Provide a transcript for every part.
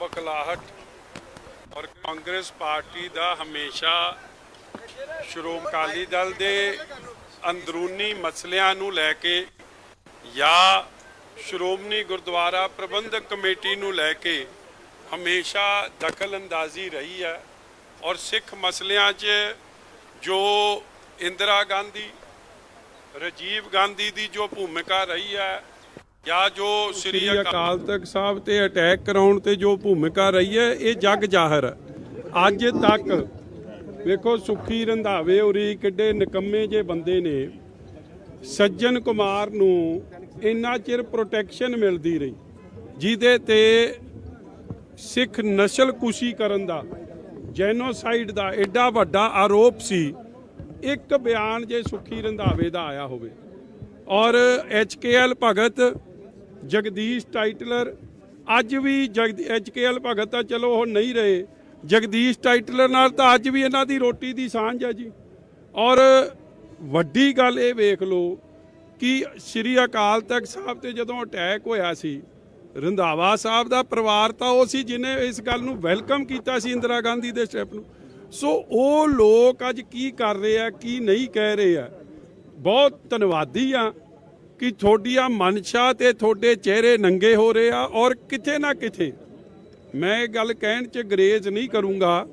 ਬਕਲਾਹਟ ਔਰ ਕਾਂਗਰਸ ਪਾਰਟੀ ਦਾ ਹਮੇਸ਼ਾ ਸ਼੍ਰੋਮਣੀ ਅਕਾਲੀ ਦਲ ਦੇ ਅੰਦਰੂਨੀ ਮਸਲਿਆਂ ਨੂੰ ਲੈ ਕੇ ਜਾਂ ਸ਼੍ਰੋਮਣੀ ਗੁਰਦੁਆਰਾ ਪ੍ਰਬੰਧਕ ਕਮੇਟੀ ਨੂੰ ਲੈ ਕੇ ਹਮੇਸ਼ਾ ਦਖਲ ਅੰਦਾਜ਼ੀ ਰਹੀ ਹੈ ਔਰ ਸਿੱਖ ਮਸਲਿਆਂ 'ਚ ਜੋ ਇੰਦਰਾ ਗਾਂਧੀ, ਰਾਜੀਵ ਗਾਂਧੀ ਦੀ ਜੋ ਭੂਮਿਕਾ ਰਹੀ ਹੈ ਜਾਂ ਜੋ ਸ੍ਰੀ ਅਕਾਲ ਤਖਤ ਸਾਹਿਬ ਤੇ ਅਟੈਕ ਕਰਾਉਣ ਤੇ ਜੋ ਭੂਮਿਕਾ ਰਹੀ ਹੈ, ਇਹ ਜਗ ਜ਼ਾਹਰ ਹੈ। ਅੱਜ ਤੱਕ ਵੇਖੋ, ਸੁੱਖੀ ਰੰਧਾਵੇ ਉਰੀ ਕਿੱਡੇ ਨਿਕੰਮੇ ਜੇ ਬੰਦੇ ਨੇ। ਸੱਜਣ ਕੁਮਾਰ ਨੂੰ ਇੰਨਾ ਚਿਰ ਪ੍ਰੋਟੈਕਸ਼ਨ ਮਿਲਦੀ ਰਹੀ, ਜਿਹਦੇ ਤੇ ਸਿੱਖ ਨਸਲ ਕੁਸ਼ੀ ਕਰਨ ਦਾ ਜੈਨੋਸਾਈਡ ਦਾ ਐਡਾ ਵੱਡਾ ਆਰੋਪ ਸੀ, ਇੱਕ ਬਿਆਨ ਜੇ ਸੁੱਖੀ ਰੰਧਾਵੇ ਦਾ ਆਇਆ ਹੋਵੇ। ਔਰ ਐਚਕੇਐਲ ਭਗਤ ਜਗਦੀਸ਼ ਟਾਈਟਲਰ, ਅੱਜ ਵੀ ਜਗਦੀ ਐਚਕੇਐਲ ਭਗਤ ਤਾਂ ਚਲੋ ਉਹ ਨਹੀਂ ਰਹੇ। ਜਗਦੀਸ਼ ਟਾਈਟਲਰ ਨਾਲ ਤਾਂ ਅੱਜ ਵੀ ਇਹਨਾਂ ਦੀ ਰੋਟੀ ਦੀ ਸਾਂਝ ਹੈ ਜੀ। ਔਰ ਵੱਡੀ ਗੱਲ ਇਹ ਵੇਖ ਲਓ ਕਿ ਸ੍ਰੀ ਅਕਾਲ ਤਖਤ ਸਾਹਿਬ ਤੇ ਜਦੋਂ ਅਟੈਕ ਹੋਇਆ ਸੀ, ਰੰਧਾਵਾ ਸਾਹਿਬ ਦਾ ਪਰਿਵਾਰ ਤਾਂ ਉਹ ਸੀ ਜਿਨੇ ਇਸ ਗੱਲ ਨੂੰ ਵੈਲਕਮ ਕੀਤਾ ਸੀ ਇੰਦਰਾ ਗਾਂਧੀ ਦੇ ਸਟੈਪ ਨੂੰ। ਸੋ ਉਹ ਲੋਕ ਅੱਜ ਕੀ ਕਰ ਰਹੇ ਆ, ਕੀ ਨਹੀਂ ਕਹਿ ਰਹੇ ਆ। ਬਹੁਤ ਧੰਨਵਾਦੀ ਆ। ਕਿ ਤੁਹਾਡੀਆਂ ਮਨਸ਼ਾ ਤੇ ਤੁਹਾਡੇ ਚਿਹਰੇ ਨੰਗੇ ਹੋ ਰਹੇ ਆ ਔਰ ਕਿਤੇ ਨਾ ਕਿਤੇ ਮੈਂ ਇਹ ਗੱਲ ਕਹਿਣ ਚ ਗਰੇਜ਼ ਨਹੀਂ ਕਰੂੰਗਾ।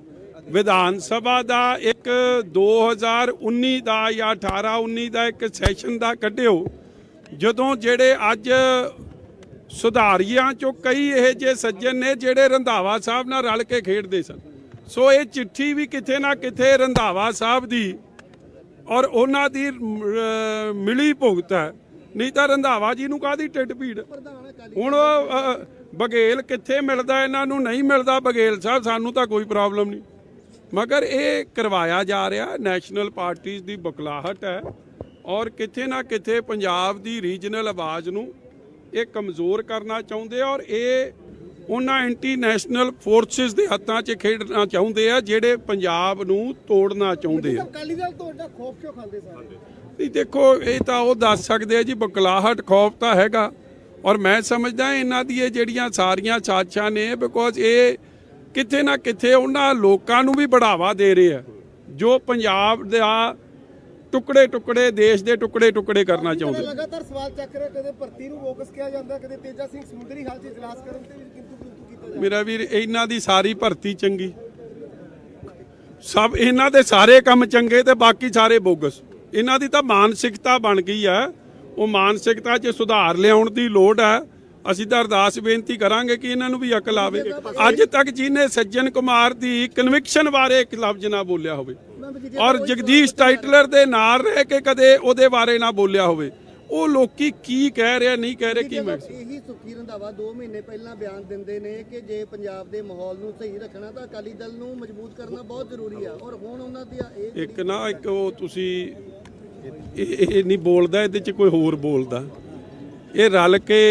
ਵਿਧਾਨ ਸਭਾ ਦਾ ਇੱਕ 2019 ਦਾ ਜਾਂ 18 19 ਦਾ ਇੱਕ ਸੈਸ਼ਨ ਦਾ ਕੱਢਿਓ। ਜਦੋਂ ਜਿਹੜੇ ਅੱਜ ਸੁਧਾਰੀਆਂ ਚੋਂ ਕਈ ਇਹ ਜੇ ਸੱਜਣ ਨੇ ਜਿਹੜੇ ਰੰਧਾਵਾ ਸਾਹਿਬ ਨਾਲ ਰਲ ਕੇ ਖੇਡਦੇ ਸਨ। ਸੋ ਇਹ ਚਿੱਠੀ ਵੀ ਕਿਤੇ ਨਾ ਕਿਤੇ ਰੰਧਾਵਾ ਸਾਹਿਬ ਦੀ ਔਰ ਉਹਨਾਂ ਦੀ ਮਿਲੀ ਭੁਗਤ ਹੈ। ਨਹੀਂ ਤਾਂ ਰੰਧਾਵਾ ਜੀ ਨੂੰ ਕਾਦੀ ਢਿੱਡ ਭੀੜ? ਹੁਣ ਉਹ, ਬਘੇਲ ਕਿੱਥੇ ਮਿਲਦਾ ਇਹਨਾਂ ਨੂੰ ਨਹੀਂ ਮਿਲਦਾ ਬਘੇਲ ਸਾਹਿਬ ਸਾਨੂੰ ਤਾਂ ਕੋਈ ਪ੍ਰੋਬਲਮ ਨਹੀਂ। ਮਗਰ ਇਹ ਕਰਵਾਇਆ ਜਾ ਰਿਹਾ ਨੈਸ਼ਨਲ ਪਾਰਟੀਆਂ ਦੀ ਬਕਲਾਹਟ ਹੈ ਔਰ ਕਿਤੇ ਨਾ ਕਿਤੇ ਪੰਜਾਬ ਦੀ ਰੀਜਨਲ ਆਵਾਜ਼ ਨੂੰ ਇਹ ਕਮਜ਼ੋਰ ਕਰਨਾ ਚਾਹੁੰਦੇ ਔਰ ਇਹ ਉਹਨਾਂ ਇੰਟਰਨੈਸ਼ਨਲ ਫੋਰਸਸ ਦੇ ਹੱਥਾਂ 'ਚ ਖੇਡਣਾ ਚਾਹੁੰਦੇ ਆ ਜਿਹੜੇ ਪੰਜਾਬ ਨੂੰ ਤੋੜਨਾ ਚਾਹੁੰਦੇ ਆ। ਅਕਾਲੀ ਦਲ ਤੋਂ ਖੋਫ ਕਿਉਂ ਖਾਂਦੇ ਸਾਰੇ? ਨਹੀਂ ਦੇਖੋ ਇਹ ਤਾਂ ਉਹ ਦੱਸ ਸਕਦੇ ਆ ਜੀ ਬਕਲਾਹਟ ਖੌਫ ਤਾਂ ਹੈਗਾ। ਔਰ ਮੈਂ ਸਮਝਦਾ ਇਹਨਾਂ ਦੀ ਇਹ ਜਿਹੜੀਆਂ ਸਾਰੀਆਂ ਸਾਜ਼ਿਸ਼ਾਂ ਨੇ ਬਿਕੋਜ਼ ਇਹ ਕਿਤੇ ਨਾ ਕਿਤੇ ਉਹਨਾਂ ਲੋਕਾਂ ਨੂੰ ਵੀ ਬੜਾਵਾ ਦੇ ਰਹੇ ਆ ਜੋ ਪੰਜਾਬ ਦਾ ਟੁਕੜੇ ਟੁਕੜੇ ਦੇਸ਼ ਦੇ ਟੁਕੜੇ ਟੁਕੜੇ ਕਰਨਾ ਚਾਹੁੰਦੇ। ਲਗਾਤਾਰ ਸਵਾਲ ਚੱਕ ਰਿਹਾ ਕਦੇ ਭਰਤੀ ਨੂੰ ਫੋਕਸ ਕਿਹਾ ਜਾਂਦਾ ਕਦੇ ਤੇਜਾ ਸਿੰਘ ਸਮੁੰਦਰੀ ਹਾਲ 'ਚ ਇਜਲਾਸ ਕਰਨ ਤੇ ਵੀ ਕਿੰਤੂ ਕਿੰਤੂ ਕੀਤਾ ਜਾਂਦਾ। ਮੇਰਾ ਵੀਰ ਇਹਨਾਂ ਦੀ ਸਾਰੀ ਭਰਤੀ ਚੰਗੀ। ਸਭ ਇਹਨਾਂ ਦੇ ਸਾਰੇ ਕੰਮ ਚੰਗੇ ਤੇ ਬਾਕੀ ਸਾਰੇ ਬੋਗਸ। ਇਹਨਾਂ ਦੀ ਤਾਂ ਮਾਨਸਿਕਤਾ ਬਣ ਗਈ ਹੈ ਉਹ ਮਾਨਸਿਕਤਾ 'ਚ ਸੁਧਾਰ ਲਿਆਉਣ ਦੀ ਲੋੜ ਹੈ ਅਸੀਂ ਤਾਂ ਅਰਦਾਸ ਬੇਨਤੀ ਕਰਾਂਗੇ ਕਿ ਇਹਨਾਂ ਨੂੰ ਵੀ ਅਕਲ ਆਵੇ। ਅੱਜ ਤੱਕ ਜਿਹਨੇ ਸੱਜਣ ਕੁਮਾਰ ਦੀ ਕਨਵਿਕਸ਼ਨ ਬਾਰੇ ਇੱਕ ਲਫ਼ਜ਼ ਨਾ ਬੋਲਿਆ ਹੋਵੇ ਔਰ ਜਗਦੀਸ਼ ਟਾਈਟਲਰ ਦੇ ਨਾਲ ਰਹਿ ਕੇ ਕਦੇ ਉਹਦੇ ਬਾਰੇ ਨਾ ਬੋਲਿਆ ਹੋਵੇ। ਉਹ ਲੋਕੀ ਕੀ ਕਹਿ ਰਿਹਾ ਨਹੀਂ ਕਹਿ ਰਹੇ ਕੀ ਮੈਂ ਇਹੀ ਸੁਖੀ ਰੰਧਾਵਾ 2 ਮਹੀਨੇ ਪਹਿਲਾਂ ਬਿਆਨ ਦਿੰਦੇ ਨੇ ਕਿ ਜੇ ਪੰਜਾਬ ਦੇ ਮਾਹੌਲ ਨੂੰ ਸਹੀ ਰੱਖਣਾ ਤਾਂ ਅਕਾਲੀ ਦਲ ਨੂੰ ਮਜ਼ਬੂਤ ਕਰਨਾ ਬਹੁਤ ਜ਼ਰੂਰੀ ਆ। ਔਰ ਹੁਣ ਉਹਨਾਂ ਦੀ ਇੱਕ ਨਾ ਇੱਕ ਉਹ ਤੁਸੀਂ ਇਹ ਇਹ ਨਹੀਂ ਬੋਲਦਾ, ਇਹਦੇ ਚ ਕੋਈ ਹੋਰ ਬੋਲਦਾ। ਇਹ ਰਲ ਕੇ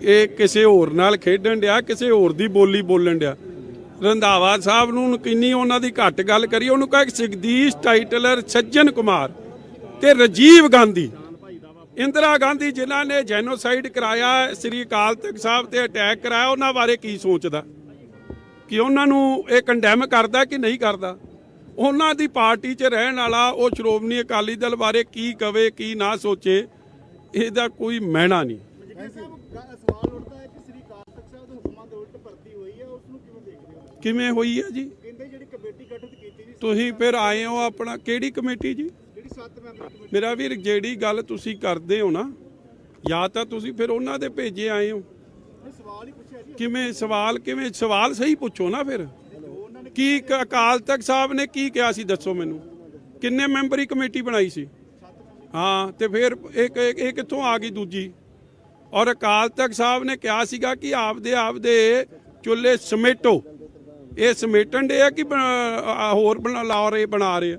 ਇਹ ਕਿਸੇ ਹੋਰ ਨਾਲ ਖੇਡਣ ਡਿਆ, ਕਿਸੇ ਹੋਰ ਦੀ ਬੋਲੀ ਬੋਲਣ ਡਿਆ। ਰੰਧਾਵਾ ਸਾਹਿਬ ਨੂੰ ਕਿੰਨੀ ਉਹਨਾਂ ਦੀ ਘੱਟ ਗੱਲ ਕਰੀ, ਉਹਨੂੰ ਕਹੇ ਜਗਦੀਸ਼ ਟਾਈਟਲਰ ਸੱਜਣ ਕੁਮਾਰ ਤੇ ਰਾਜੀਵ ਗਾਂਧੀ। ਇੰਦਰਾ ਗਾਂਧੀ ਜਿਨ੍ਹਾਂ ਨੇ ਜੈਨੋਸਾਈਡ ਕਰਾਇਆ, ਸ੍ਰੀ ਅਕਾਲ ਤਖਤ ਸਾਹਿਬ ਤੇ ਅਟੈਕ ਕਰਾਇਆ, ਉਹਨਾਂ ਬਾਰੇ ਕੀ ਸੋਚਦਾ? ਕਿ ਉਹਨਾਂ ਨੂੰ ਇਹ ਕੰਡੈਮ ਕਰਦਾ ਕਿ ਨਹੀਂ ਕਰਦਾ? ਉਹਨਾਂ ਦੀ ਪਾਰਟੀ 'ਚ ਰਹਿਣ ਵਾਲਾ ਉਹ ਸ਼੍ਰੋਮਣੀ ਅਕਾਲੀ ਦਲ ਬਾਰੇ ਕੀ ਕਵੇ ਕੀ ਨਾ ਸੋਚੇ ਇਹਦਾ ਕੋਈ ਮਹਿਣਾ ਨਹੀਂ। ਸਵਾਲ ਉੱਠਦਾ ਹੈ ਕਿ ਸ੍ਰੀ ਅਕਾਲ ਤਖਤ ਸਾਹਿਬ ਦੇ ਹੁਕਮਾਂ ਦੇ ਉਲਟ ਭਰਤੀ ਹੋਈ ਹੈ ਉਸ ਨੂੰ ਕਿਵੇਂ ਦੇਖਦੇ ਹੋ? ਕਿਵੇਂ ਹੋਈ ਹੈ ਜੀ? ਕਹਿੰਦੇ ਜਿਹੜੀ ਕਮੇਟੀ ਗਠਿਤ ਕੀਤੀ ਜੀ ਤੁਸੀਂ ਫਿਰ ਆਏ ਹੋ ਆਪਣਾ ਕਿਹੜੀ ਕਮੇਟੀ ਜੀ? ਜਿਹੜੀ 7 ਮੈਂਬਰੀ ਕਮੇਟੀ। ਮੇਰਾ ਵੀਰ ਜਿਹੜੀ ਗੱਲ ਤੁਸੀਂ ਕਰਦੇ ਹੋ ਨਾ ਜਾਂ ਤਾਂ ਤੁਸੀਂ ਫਿਰ ਉਹਨਾਂ ਦੇ ਭੇਜੇ ਆਏ ਹੋ। ਸਵਾਲ ਹੀ ਪੁੱਛਿਆ ਜੀ। ਕਿਵੇਂ ਸਵਾਲ ਕਿਵੇਂ ਸਵਾਲ ਸਹੀ ਪੁੱਛੋ ਨਾ ਫਿਰ। ਕੀ ਕ- ਅਕਾਲ ਤਖਤ ਸਾਹਿਬ ਨੇ ਕੀ ਕਿਹਾ ਸੀ ਦੱਸੋ ਮੈਨੂੰ? ਕਿੰਨੇ ਮੈਂਬਰੀ ਕਮੇਟੀ ਬਣਾਈ ਸੀ? ਹਾਂ, ਤੇ ਫਿਰ ਇੱਕ ਇੱਕ- ਇਹ ਕਿੱਥੋਂ ਆ ਗਈ ਦੂਜੀ? ਔਰ ਅਕਾਲ ਤਖਤ ਸਾਹਿਬ ਨੇ ਕਿਹਾ ਸੀਗਾ ਕਿ ਆਪਦੇ ਆਪਦੇ ਚੁੱਲ੍ਹੇ ਸਮੇਟੋ। ਇਹ ਸਮੇਟਣ ਦੇ ਆ ਕਿ ਹੋਰ ਬਣਾ ਲਾ ਰਹੇ ਬਣਾ ਰਹੇ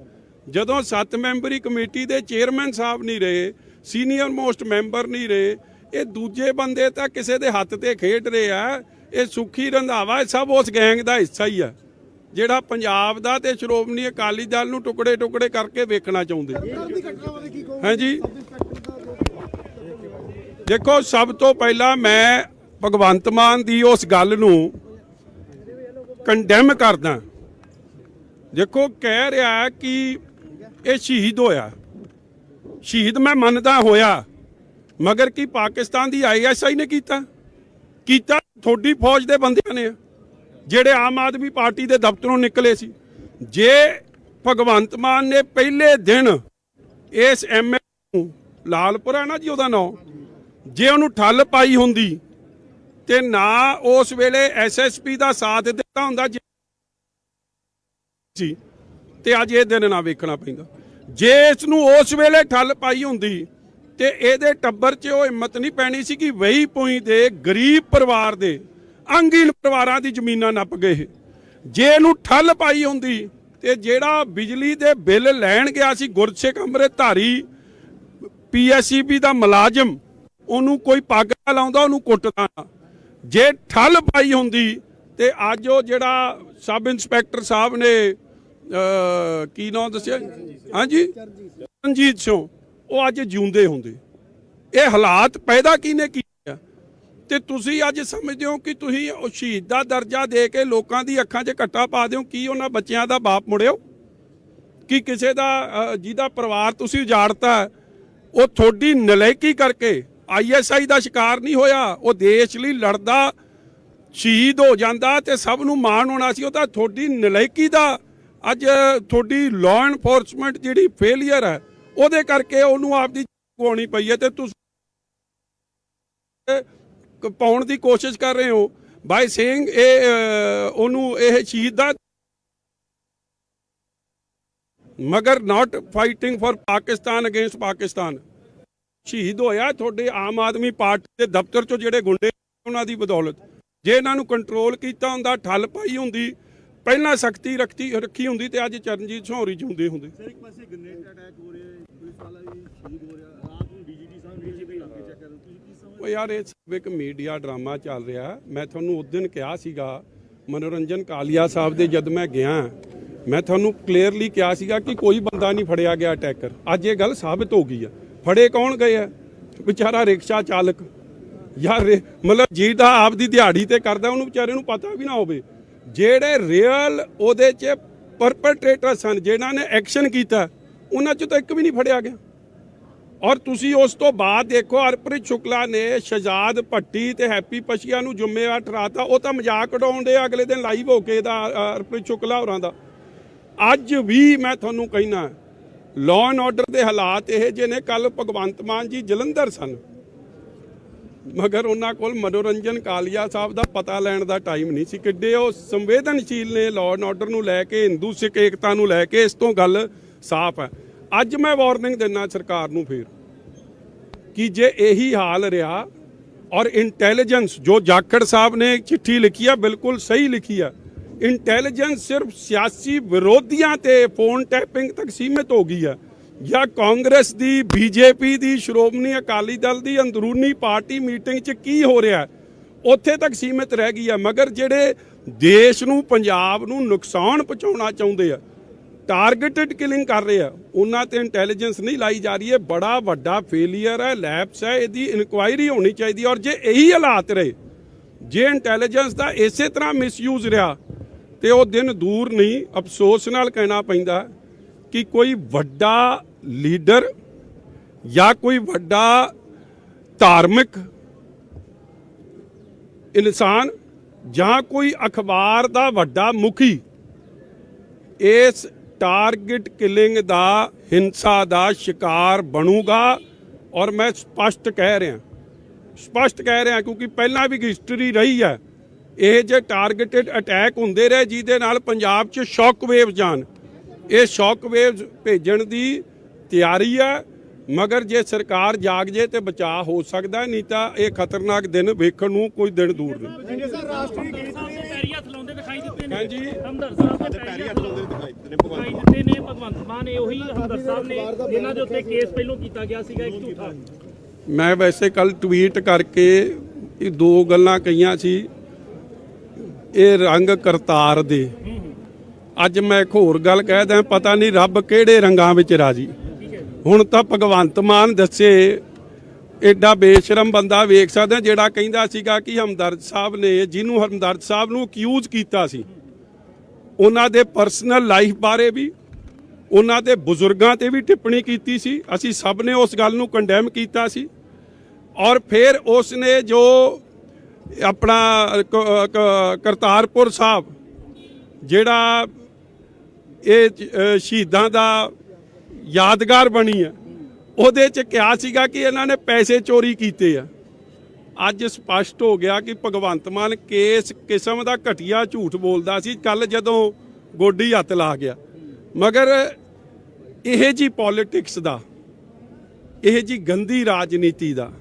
ਜਦੋਂ ਸੱਤ ਮੈਂਬਰੀ ਕਮੇਟੀ ਦੇ ਚੇਅਰਮੈਨ ਸਾਹਿਬ ਨਹੀਂ ਰਹੇ, ਸੀਨੀਅਰ ਮੋਸਟ ਮੈਂਬਰ ਨਹੀਂ ਰਹੇ, ਇਹ ਦੂਜੇ ਬੰਦੇ ਤਾਂ ਕਿਸੇ ਦੇ ਹੱਥ ਤੇ ਖੇਡ ਰਹੇ ਆ, ਇਹ ਸੁਖੀ ਰੰਧਾਵਾ ਸਭ ਉਸ ਗੈਂਗ ਦਾ ਹਿੱਸਾ ਹੀ ਆ। ਜਿਹੜਾ ਪੰਜਾਬ ਦਾ ਤੇ ਸ਼੍ਰੋਮਣੀ ਅਕਾਲੀ ਦਲ ਨੂੰ ਟੁਕੜੇ ਟੁਕੜੇ ਕਰਕੇ ਵੇਖਣਾ ਚਾਹੁੰਦੇ। ਕੱਲ ਹਾਂਜੀ। ਦੇਖੋ, ਸਭ ਤੋਂ ਪਹਿਲਾਂ ਮੈਂ ਭਗਵੰਤ ਮਾਨ ਦੀ ਉਸ ਗੱਲ ਨੂੰ ਕੰਡੈਮ ਕਰਦਾ। ਦੇਖੋ, ਕਹਿ ਰਿਹਾ ਕਿ ਇਹ ਸ਼ਹੀਦ ਹੋਇਆ। ਸ਼ਹੀਦ ਮੈਂ ਮੰਨਦਾ ਹੋਇਆ, ਮਗਰ ਕੀ ਪਾਕਿਸਤਾਨ ਦੀ ਆਈਐਸਆਈ ਨੇ ਕੀਤਾ? ਕੀਤਾ, ਤੁਹਾਡੀ ਫੌਜ ਦੇ ਬੰਦਿਆਂ ਨੇ। ਜਿਹੜੇ ਆਮ ਆਦਮੀ ਪਾਰਟੀ ਦੇ ਦਫ਼ਤਰੋਂ ਨਿਕਲੇ ਸੀ, ਜੇ ਭਗਵੰਤ ਮਾਨ ਨੇ ਪਹਿਲੇ ਦਿਨ ਇਸ ਐਮਐਲ ਨੂੰ, ਲਾਲਪੁਰਾ ਨਾ ਜੀ ਉਹਦਾ ਨਾਮ ਜੇ ਉਹਨੂੰ ਠੱਲ ਪਾਈ ਹੁੰਦੀ ਤੇ ਨਾ ਉਸ ਵੇਲੇ ਐਸਐਸਪੀ ਦਾ ਸਾਥ ਦਿੱਤਾ ਹੁੰਦਾ ਜੇ- ਸੀ, ਤੇ ਅੱਜ ਇਹ ਦਿਨ ਨਾ ਵੇਖਣਾ ਪੈਂਦਾ। ਜੇ ਇਸ ਨੂੰ ਉਸ ਵੇਲੇ ਠੱਲ ਪਾਈ ਹੁੰਦੀ ਤੇ ਇਹਦੇ ਟੱਬਰ 'ਚ ਉਹ ਹਿੰਮਤ ਨਹੀਂ ਪੈਣੀ ਸੀ ਕਿ ਵਹੀ ਪੁਈ ਦੇ ਗਰੀਬ ਪਰਿਵਾਰ ਦੇ ਅੰਗਹੀਣ ਪਰਿਵਾਰਾਂ ਦੀ ਜ਼ਮੀਨਾਂ ਨੱਪ ਗਏ ਜੇ ਇਹਨੂੰ ਠੱਲ ਪਾਈ ਹੁੰਦੀ, ਤੇ ਜਿਹੜਾ ਬਿਜਲੀ ਦੇ ਬਿੱਲ ਲੈਣ ਗਿਆ ਸੀ ਗੁਰਸਿੱਖ ਅੰਮ੍ਰਿਤ ਪੀਐਸਸੀਬੀ ਦਾ ਮੁਲਾਜ਼ਮ, ਉਹਨੂੰ ਕੋਈ ਪੱਗ ਲਾਉਂਦਾ, ਉਹਨੂੰ ਕੁੱਟਦਾ ਜੇ ਠੱਲ ਪਾਈ ਹੁੰਦੀ, ਤੇ ਅੱਜ ਉਹ ਜਿਹੜਾ ਸਬ ਇੰਸਪੈਕਟਰ ਸਾਹਿਬ ਨੇ ਕੀ ਨਾਮ ਦੱਸਿਆ? ਹਾਂਜੀ? ਰਣਜੀਤ ਸਿੰਘ। ਉਹ ਅੱਜ ਜਿਉਂਦੇ ਹੁੰਦੇ। ਇਹ ਹਾਲਾਤ ਪੈਦਾ ਕਿਹਨੇ ਕੀਤੇ? ਤੇ ਤੁਸੀਂ ਅੱਜ ਸਮਝਦੇ ਹੋ ਕਿ ਤੁਸੀਂ ਉਹ ਸ਼ਹੀਦ ਦਾ ਦਰਜਾ ਦੇ ਕੇ ਲੋਕਾਂ ਦੀ ਅੱਖਾਂ 'ਚ ਘੱਟਾ ਪਾ ਦਿਓ, ਕੀ ਉਹਨਾਂ ਬੱਚਿਆਂ ਦਾ ਬਾਪ ਮੁੜਿਓ? ਕਿ ਕਿਸੇ ਦਾ ਜਿਹਦਾ ਪਰਿਵਾਰ ਤੁਸੀਂ ਉਜਾੜਤਾ, ਉਹ ਤੁਹਾਡੀ ਨਲਾਇਕੀ ਕਰਕੇ ਆਈਐਸਆਈ ਦਾ ਸ਼ਿਕਾਰ ਨਹੀਂ ਹੋਇਆ, ਉਹ ਦੇਸ਼ ਲਈ ਲੜਦਾ, ਸ਼ਹੀਦ ਹੋ ਜਾਂਦਾ ਤੇ ਸਭ ਨੂੰ ਮਾਣ ਹੋਣਾ ਸੀ, ਉਹ ਤਾਂ ਤੁਹਾਡੀ ਨਲਾਇਕੀ ਦਾ ਅੱਜ ਤੁਹਾਡੀ ਲਾਅ ਐਨਫੋਰਸਮੈਂਟ ਜਿਹੜੀ ਫੇਲਿਅਰ ਹੈ, ਉਹਦੇ ਕਰਕੇ ਉਹਨੂੰ ਆਪਦੀ ਕੋਣੀ ਪਈ ਹੈ ਤੇ ਤੁਸੀਂ ਪਾਉਣ ਦੀ ਕੋਸ਼ਿਸ਼ ਕਰ ਰਹੇ ਹੋ। ਬਾਈ ਸੇਇੰਗ ਇਹ ਉਹਨੂੰ ਇਹ ਸ਼ਹੀਦ ਦਾ ਮਗਰ not fighting for Pakistan against Pakistan. ਸ਼ਹੀਦ ਹੋਇਆ ਤੁਹਾਡੇ ਆਮ ਆਦਮੀ ਪਾਰਟੀ ਦੇ ਦਫ਼ਤਰ ਚੋਂ ਜਿਹੜੇ ਗੁੰਡੇ, ਉਹਨਾਂ ਦੀ ਬਦੌਲਤ। ਜੇ ਇਹਨਾਂ ਨੂੰ ਕੰਟਰੋਲ ਕੀਤਾ ਹੁੰਦਾ, ਠੱਲ ਪਾਈ ਹੁੰਦੀ, ਪਹਿਲਾਂ ਸਖਤੀ ਰੱਖਤੀ, ਰੱਖੀ ਹੁੰਦੀ ਤੇ ਅੱਜ ਚਰਨਜੀਤ ਸੌਰੀ ਜਿਉਂਦੇ ਹੁੰਦੇ। ਸਰ, ਇੱਕ ਪਾਸੇ ਗ੍ਰਨੇਡ ਅਟੈਕ ਹੋ ਰਿਹਾ ਪੁਲਿਸ ਵਾਲਾ ਵੀ ਸ਼ਹੀਦ ਹੋ ਰਿਹਾ ਰਾਤ ਨੂੰ ਡੀਜੀਪੀ ਸਾਹਿਬ ਡੀਜੀਪੀ ਆ ਕੇ ਚੈੱਕ ਕਰ ਰਹੇ ਤੁਸੀਂ ਕੀ ਸਮਝ ਉਹ ਯਾਰ, ਇਹ ਸਭ ਇੱਕ ਮੀਡੀਆ ਡਰਾਮਾ ਚੱਲ ਰਿਹਾ। ਮੈਂ ਤੁਹਾਨੂੰ ਉਸ ਦਿਨ ਕਿਹਾ ਸੀਗਾ, ਮਨੋਰੰਜਨ ਕਾਲੀਆ ਸਾਹਿਬ ਦੇ ਜਦ ਮੈਂ ਗਿਆ, ਮੈਂ ਤੁਹਾਨੂੰ ਕਲੀਅਰਲੀ ਕਿਹਾ ਸੀਗਾ ਕਿ ਕੋਈ ਬੰਦਾ ਨਹੀਂ ਫੜਿਆ ਗਿਆ ਅਟੈਕਰ ਅੱਜ ਇਹ ਗੱਲ ਸਾਬਤ ਹੋ ਗਈ ਆ। ਫੜੇ ਕੌਣ ਗਏ ਆ? ਵਿਚਾਰਾ ਰਿਕਸ਼ਾ ਚਾਲਕ। ਯਾਰ ਰੇ- ਮਤਲਬ ਜਿਹਦਾ ਆਪਦੀ ਦਿਹਾੜੀ ਤੇ ਕਰਦਾ, ਉਹਨੂੰ ਵਿਚਾਰੇ ਨੂੰ ਪਤਾ ਵੀ ਨਾ ਹੋਵੇ। ਜਿਹੜੇ ਰੀਅਲ ਉਹਦੇ 'ਚ ਪਰਪਟਰੇਟਰ ਸਨ ਜਿਨ੍ਹਾਂ ਨੇ ਐਕਸ਼ਨ ਕੀਤਾ, ਉਹਨਾਂ 'ਚ ਤਾਂ ਇੱਕ ਵੀ ਨਹੀਂ ਫੜਿਆ ਗਿਆ। ਔਰ ਤੁਸੀਂ ਉਸ ਤੋਂ ਬਾਅਦ ਦੇਖੋ, ਹਰਪ੍ਰੀਤ ਸ਼ੁਕਲਾ ਨੇ ਸ਼ਹਜ਼ਾਦ ਭੱਟੀ ਤੇ ਹੈਪੀ ਪਸ਼ੀਆ ਨੂੰ ਜ਼ਿੰਮੇਵਾਰ ਠਹਿਰਾਤਾ। ਉਹ ਤਾਂ ਮਜ਼ਾਕ ਉਡਾਉਂਦੇ ਆ ਅਗਲੇ ਦਿਨ ਲਾਈਵ ਹੋ ਕੇ ਦਾ ਹਰਪ੍ਰੀਤ ਸ਼ੁਕਲਾ ਹੋਰਾਂ ਦਾ। ਅੱਜ ਵੀ ਮੈਂ ਤੁਹਾਨੂੰ ਕਹਿਣਾ ਲਾਅ ਐਂਡ ਆਰਡਰ ਦੇ ਹਾਲਾਤ ਇਹ ਜਿਹੇ ਨੇ ਕੱਲ ਭਗਵੰਤ ਮਾਨ ਜੀ ਜਲੰਧਰ ਸਨ। ਮਗਰ ਉਹਨਾਂ ਕੋਲ ਮਨੋਰੰਜਨ ਕਾਲੀਆ ਸਾਹਿਬ ਦਾ ਪਤਾ ਲੈਣ ਦਾ ਟਾਈਮ ਨਹੀਂ ਸੀ। ਕਿੱਡੇ ਉਹ ਸੰਵੇਦਨਸ਼ੀਲ ਨੇ ਲਾਅ ਐਂਡ ਆਰਡਰ ਨੂੰ ਲੈ ਕੇ, ਹਿੰਦੂ ਸਿੱਖ ਏਕਤਾ ਨੂੰ ਲੈ ਕੇ, ਇਸ ਤੋਂ ਗੱਲ ਸਾਫ਼ ਹੈ। ਅੱਜ ਮੈਂ ਵਾਰਨਿੰਗ ਦਿੰਨਾ ਸਰਕਾਰ ਨੂੰ ਫੇਰ ਕਿ ਜੇ ਇਹੀ ਹਾਲ ਰਿਹਾ ਔਰ ਇੰਟੈਲੀਜੈਂਸ ਜੋ ਜਾਖੜ ਸਾਹਿਬ ਨੇ ਚਿੱਠੀ ਲਿਖੀ ਆ, ਬਿਲਕੁਲ ਸਹੀ ਲਿਖੀ ਆ ਇੰਟੈਲੀਜੈਂਸ ਸਿਰਫ ਸਿਆਸੀ ਵਿਰੋਧੀਆਂ ਤੇ ਫੋਨ ਟੈਪਿੰਗ ਤੱਕ ਸੀਮਿਤ ਹੋ ਗਈ ਆ ਜਾਂ ਕਾਂਗਰਸ ਦੀ, ਬੀਜੇਪੀ ਦੀ, ਸ਼੍ਰੋਮਣੀ ਅਕਾਲੀ ਦਲ ਦੀ, ਅੰਦਰੂਨੀ ਪਾਰਟੀ ਮੀਟਿੰਗ 'ਚ ਕੀ ਹੋ ਰਿਹਾ, ਉੱਥੇ ਤੱਕ ਸੀਮਿਤ ਰਹਿ ਗਈ ਆ, ਮਗਰ ਜਿਹੜੇ ਦੇਸ਼ ਨੂੰ, ਪੰਜਾਬ ਨੂੰ ਨੁਕਸਾਨ ਪਹੁੰਚਾਉਣਾ ਚਾਹੁੰਦੇ ਆ ਟਾਰਗੇਟਡ ਕਿਲਿੰਗ ਕਰ ਰਹੇ ਆ। ਉਹਨਾਂ ਤੇ ਇੰਟੈਲੀਜੈਂਸ ਨਹੀਂ ਲਾਈ ਜਾ ਰਹੀ ਹੈ। ਬੜਾ ਵੱਡਾ ਫੇਲਿਅਰ ਹੈ। ਲੈਪਸ ਹੈ। ਇਹਦੀ ਇਨਕੁਆਇਰੀ ਹੋਣੀ ਚਾਹੀਦੀ ਔਰ ਜੇ ਇਹੀ ਹਾਲਾਤ ਰਹੇ, ਜੇ ਇੰਟੈਲੀਜੈਂਸ ਦਾ ਇਸੇ ਤਰ੍ਹਾਂ ਮਿਸਯੂਜ਼ ਰਿਹਾ, ਤੇ ਉਹ ਦਿਨ ਦੂਰ ਨਹੀਂ, ਅਫਸੋਸ ਨਾਲ ਕਹਿਣਾ ਪੈਂਦਾ ਕਿ ਕੋਈ ਵੱਡਾ ਲੀਡਰ ਜਾਂ ਕੋਈ ਵੱਡਾ ਧਾਰਮਿਕ ਇਨਸਾਨ ਜਾਂ ਕੋਈ ਅਖਬਾਰ ਦਾ ਵੱਡਾ ਮੁਖੀ ਇਸ ਟਾਰਗੇਟ ਕਿਲਿੰਗ ਦਾ ਹਿੰਸਾ ਦਾ ਸ਼ਿਕਾਰ ਬਣੂਗਾ ਔਰ ਮੈਂ ਸਪਸ਼ਟ ਕਹਿ ਰਿਹਾ ਸਪਸ਼ਟ ਕਹਿ ਰਿਹਾ ਕਿਉਂਕਿ ਪਹਿਲਾਂ ਵੀ ਹਿਸਟਰੀ ਰਹੀ ਹੈ। ਇਹ ਜੇ ਟਾਰਗੇਟਡ ਅਟੈਕ ਹੁੰਦੇ ਰਹੇ ਜਿਹਦੇ ਨਾਲ ਪੰਜਾਬ 'ਚ ਸ਼ੌਕ ਵੇਵ ਜਾਣ ਇਹ ਸ਼ੌਕ ਵੇਵਸ ਭੇਜਣ ਦੀ ਤਿਆਰੀ ਹੈ ਮਗਰ ਜੇ ਸਰਕਾਰ ਜਾਗ ਜੇ ਤੇ ਬਚਾਅ ਹੋ ਸਕਦਾ ਨਹੀਂ ਤਾਂ ਇਹ ਖਤਰਨਾਕ ਦਿਨ ਵੇਖਣ ਨੂੰ ਕੋਈ ਦਿਨ ਦੂਰ ਨਹੀਂ। ਸਰ ਰਾਸ਼ਟਰੀ ਗੀਤ ਸਾਹਿਬ ਦੇ ਪੈਰੀ ਹੱਥ ਲਾਉਂਦੇ ਦਿਖਾਈ ਦਿੱਤੇ ਨੇ ਹਾਂਜੀ। ਹਮਦਰ ਸਾਹਿਬ ਦੇ ਪੈਰੀ ਹੱਥ ਲਾਉਂਦੇ ਦਿਖਾਈ ਦਿੱਤੇ ਨੇ ਭਗਵੰਤ ਮਾਨ ਇਹ ਉਹੀ ਹਮਦਰ ਸਾਹਿਬ ਨੇ ਜਿਨ੍ਹਾਂ ਦੇ ਉੱਤੇ ਕੇਸ ਪਹਿਲਾਂ ਕੀਤਾ ਗਿਆ ਸੀਗਾ ਇੱਕ ਝੂਠਾ। ਮੈਂ ਵੈਸੇ ਕੱਲ ਟਵੀਟ ਕਰਕੇ ਇਹ ਦੋ ਗੱਲਾਂ ਕਹੀਆਂ ਸੀ। ਇਹ ਰੰਗ ਕਰਤਾਰ ਦੇ। ਅੱਜ ਮੈਂ ਇੱਕ ਹੋਰ ਗੱਲ ਕਹਿ ਦਾਂ ਪਤਾ ਨਹੀਂ ਰੱਬ ਕਿਹੜੇ ਰੰਗਾਂ ਵਿੱਚ ਰਾਜੀ। ਹੁਣ ਤਾਂ ਭਗਵੰਤ ਮਾਨ ਦੱਸੇ ਐਡਾ ਬੇਸ਼ਰਮ ਬੰਦਾ ਵੇਖ ਸਕਦੇ ਜਿਹੜਾ ਕਹਿੰਦਾ ਸੀਗਾ ਕਿ ਹਮਦਰਦ ਸਾਹਿਬ ਨੇ ਜਿਹਨੂੰ ਹਮਦਰਦ ਸਾਹਿਬ ਨੂੰ ਅਕਿਊਜ਼ ਕੀਤਾ ਸੀ। ਉਹਨਾਂ ਦੇ ਪਰਸਨਲ ਲਾਈਫ ਬਾਰੇ ਵੀ, ਉਹਨਾਂ ਦੇ ਬਜ਼ੁਰਗਾਂ ਤੇ ਵੀ ਟਿੱਪਣੀ ਕੀਤੀ ਸੀ। ਅਸੀਂ ਸਭ ਨੇ ਉਸ ਗੱਲ ਨੂੰ ਕੰਡੈਮ ਕੀਤਾ ਸੀ। ਔਰ ਫਿਰ ਉਸ ਨੇ ਜੋ ਆਪਣਾ ਕਰਤਾਰਪੁਰ ਸਾਹਿਬ, ਜਿਹੜਾ ਇਹ ਸ਼ਹੀਦਾਂ ਦਾ ਯਾਦਗਾਰ ਬਣੀ ਹੈ, ਉਹਦੇ ਚ ਕਿਹਾ ਸੀਗਾ ਕਿ ਇਹਨਾਂ ਨੇ ਪੈਸੇ ਚੋਰੀ ਕੀਤੇ ਆ। ਅੱਜ ਸਪਸ਼ਟ ਹੋ ਗਿਆ ਕਿ ਭਗਵੰਤ ਮਾਨ ਕਿਸ ਕਿਸਮ ਦਾ ਘਟੀਆ ਝੂਠ ਬੋਲਦਾ ਸੀ। ਕੱਲ ਜਦੋਂ ਗੋਡੀ ਹੱਥ ਲਾ ਗਿਆ। ਮਗਰ ਇਹ ਜੀ ਪੋਲਿਟਿਕਸ ਦਾ, ਇਹ ਜੀ ਗੰਦੀ ਰਾਜਨੀਤੀ ਦਾ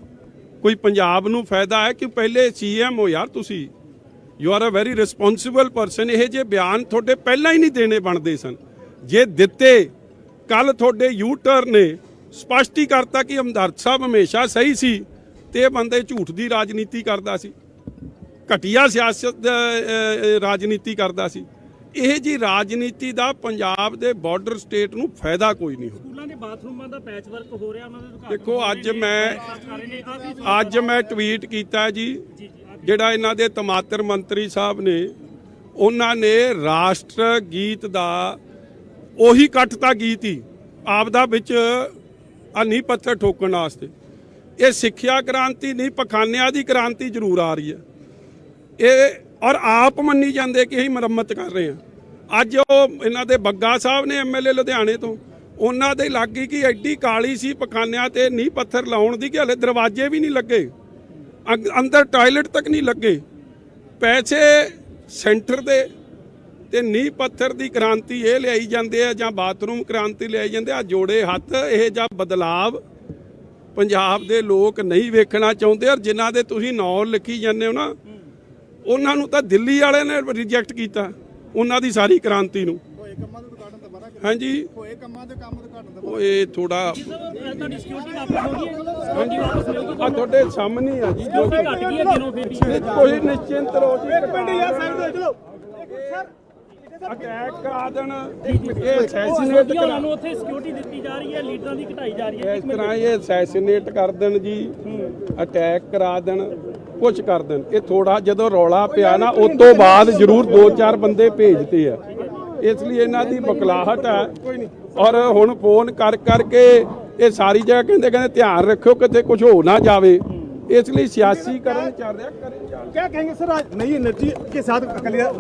ਕੋਈ ਪੰਜਾਬ ਨੂੰ ਫਾਇਦਾ ਹੈ ਕਿ ਪਹਿਲੇ ਸੀਐਮ ਹੋ ਯਾਰ ਤੁਸੀਂ? You are a very responsible person ਇਹ ਜੇ ਬਿਆਨ ਤੁਹਾਡੇ ਪਹਿਲਾਂ ਹੀ ਨਹੀਂ ਦੇਣੇ ਬਣਦੇ ਸਨ। ਜੇ ਦਿੱਤੇ ਕੱਲ ਤੁਹਾਡੇ ਯੂ ਟਰਨ ਨੇ। ਸਪਸ਼ਟ ਕਰਤਾ ਕਿ ਹਮਦਰਦ ਸਾਹਿਬ ਹਮੇਸ਼ਾ ਸਹੀ ਸੀ। ਤੇ ਇਹ ਬੰਦੇ ਝੂਠ ਦੀ ਰਾਜਨੀਤੀ ਕਰਦਾ ਸੀ। ਘਟੀਆ ਸਿਆਸਤ ਰਾਜਨੀਤੀ ਕਰਦਾ ਸੀ। ਇਹ ਜੀ ਰਾਜਨੀਤੀ ਦਾ ਪੰਜਾਬ ਦੇ ਬਾਰਡਰ ਸਟੇਟ ਨੂੰ ਫਾਇਦਾ ਕੋਈ ਨਹੀਂ ਸਕੂਲਾਂ ਦੇ ਬਾਥਰੂਮਾਂ ਦਾ ਪੈਚ ਵਰਕ ਹੋ ਰਿਹਾ ਉਹਨਾਂ ਦੇ ਦੇਖੋ, ਅੱਜ ਮੈਂ- ਅੱਜ ਮੈਂ ਟਵੀਟ ਕੀਤਾ ਜੀ ਜਿਹੜਾ ਇਹਨਾਂ ਦੇ ਤਮਾਤਰ ਮੰਤਰੀ ਸਾਹਿਬ ਨੇ ਉਹਨਾਂ ਨੇ ਰਾਸ਼ਟਰ ਗੀਤ ਦਾ ਉਹੀ ਕੱਟਤਾ ਗੀਤ ਹੀ ਆਪ ਦਾ ਵਿੱਚ ਆ ਨੀ ਪੱਥਰ ਠੋਕਣ ਵਾਸਤੇ। ਇਹ ਸਿੱਖਿਆ ਕ੍ਰਾਂਤੀ ਨਹੀਂ, ਪਖਾਨਿਆਂ ਦੀ ਕ੍ਰਾਂਤੀ ਜ਼ਰੂਰ ਆ ਰਹੀ ਹੈ। ਇਹ ਔਰ ਆਪ ਮੰਨੀ ਜਾਂਦੇ ਕਿ ਅਸੀਂ ਮੁਰੰਮਤ ਕਰ ਰਹੇ ਹਾਂ। ਅੱਜ ਉਹ ਇਹਨਾਂ ਦੇ ਬੱਗਾ ਸਾਹਿਬ ਨੇ ਐਮਐਲਏ ਲੁਧਿਆਣੇ ਤੋਂ, ਉਹਨਾਂ ਦੇ ਲੱਗੀ ਕਿ ਐਡੀ ਕਾਲੀ ਸੀ ਪਖਾਨਿਆਂ ਤੇ ਨੀ ਪੱਥਰ ਲਾਉਣ ਦੀ ਕਿ ਹਲੇ ਦਰਵਾਜ਼ੇ ਵੀ ਨਹੀਂ ਲੱਗੇ ਅੰਦਰ ਟਾਇਲਟ ਤੱਕ ਨਹੀਂ ਲੱਗੇ। ਪੈਸੇ ਸੈਂਟਰ ਦੇ ਤੇ ਨੀਂਹ ਪੱਥਰ ਦੀ ਕ੍ਰਾਂਤੀ ਇਹ ਲਿਆਈ ਜਾਂਦੇ ਆ ਜਾਂ ਬਾਥਰੂਮ ਕ੍ਰਾਂਤੀ ਲਿਆਈ ਜਾਂਦੇ ਆ ਜੋੜੇ ਹੱਥ, ਇਹ ਜਾਂ ਬਦਲਾਵ ਪੰਜਾਬ ਦੇ ਲੋਕ ਨਹੀਂ ਵੇਖਣਾ ਚਾਹੁੰਦੇ ਔਰ ਜਿਨ੍ਹਾਂ ਦੇ ਤੁਸੀਂ ਨਾਂ ਲਿਖੀ ਜਾਂਦੇ ਹੋ ਨਾ ਉਹਨਾਂ ਨੂੰ ਤਾਂ ਦਿੱਲੀ ਵਾਲਿਆਂ ਨੇ ਰਿਜੈਕਟ ਕੀਤਾ ਉਹਨਾਂ ਦੀ ਸਾਰੀ ਕ੍ਰਾਂਤੀ ਨੂੰ। ਦੇ ਹਾਂਜੀ। ਹੋਏ ਕੰਮਾਂ ਦੇ ਕੰਮ ਉਦਘਾਟਨ ਦੁਬਾਰਾ ਉਹ ਇਹ ਥੋੜਾ ਤੁਹਾਡੀ ਸਿਕਿਉਰਿਟੀ ਵਾਪਸ ਹੋ ਗਈ ਹੈ? ਸਿਕਿਉਰਿਟੀ ਵਾਪਸ ਮਿਲ ਗਈ ਆ ਤੁਹਾਡੇ ਸਾਹਮਣੇ ਆ ਜੀ। ਜੋ ਸਿਕਿਉਰਿਟੀ ਘਟ ਗਈ ਹੈ ਦਿਨੋਂ ਫਿਰ ਵੀ ਕੋਈ ਨਿਸ਼ਚਿੰਤ ਰਹੋ ਜੀ ਇੱਕ ਮਿੰਟ ਯਾਰ ਸਾਈਡ ਤੇ ਚਲੋ। ਅਟੈਕ ਕਰਾ ਦੇਣ ਇਹ ਵਿਰੋਧੀਆਂ ਅਸੈਸੀਨੇਟ ਉਹਨਾਂ ਨੂੰ ਉੱਥੇ ਸਿਕਿਉਰਿਟੀ ਦਿੱਤੀ ਜਾ ਰਹੀ ਹੈ ਲੀਡਰਾਂ ਦੀ ਘਟਾਈ ਜਾ ਰਹੀ ਹੈ ਇਸ ਤਰ੍ਹਾਂ ਇਹ ਅਸੈਸੀਨੇਟ ਕਰ ਦੇਣ ਜੀ ਅਟੈਕ ਕਰਾ ਦੇਣ ਕੁਝ ਕਰ ਦੇਣ ਇਹ ਥੋੜਾ ਜਦੋਂ ਰੌਲਾ ਪਿਆ ਨਾ ਉਸ ਤੋਂ ਬਾਅਦ ਜ਼ਰੂਰ ਦੋ ਚਾਰ ਬੰਦੇ ਭੇਜਤੇ ਆ ਇਸ ਲਈ ਇਹਨਾਂ ਦੀ ਬਕਲਾਹਟ ਹੈ ਔਰ ਹੁਣ ਫੋਨ ਕਰ ਕਰਕੇ ਇਹ ਸਾਰੀ ਜਗ੍ਹਾ ਕਹਿੰਦੇ ਕਹਿੰਦੇ ਧਿਆਨ ਰੱਖਿਓ ਕਿਤੇ ਕੁਝ ਹੋ ਨਾ ਜਾਵੇ ਇਸ ਲਈ ਸਿਆਸੀ ਕਰਨ ਚੱਲ ਰਿਹਾ ਕਰੇ ਚੱਲ क्या कहेंगे सर आज नई एनर्जी के साथ अकलिया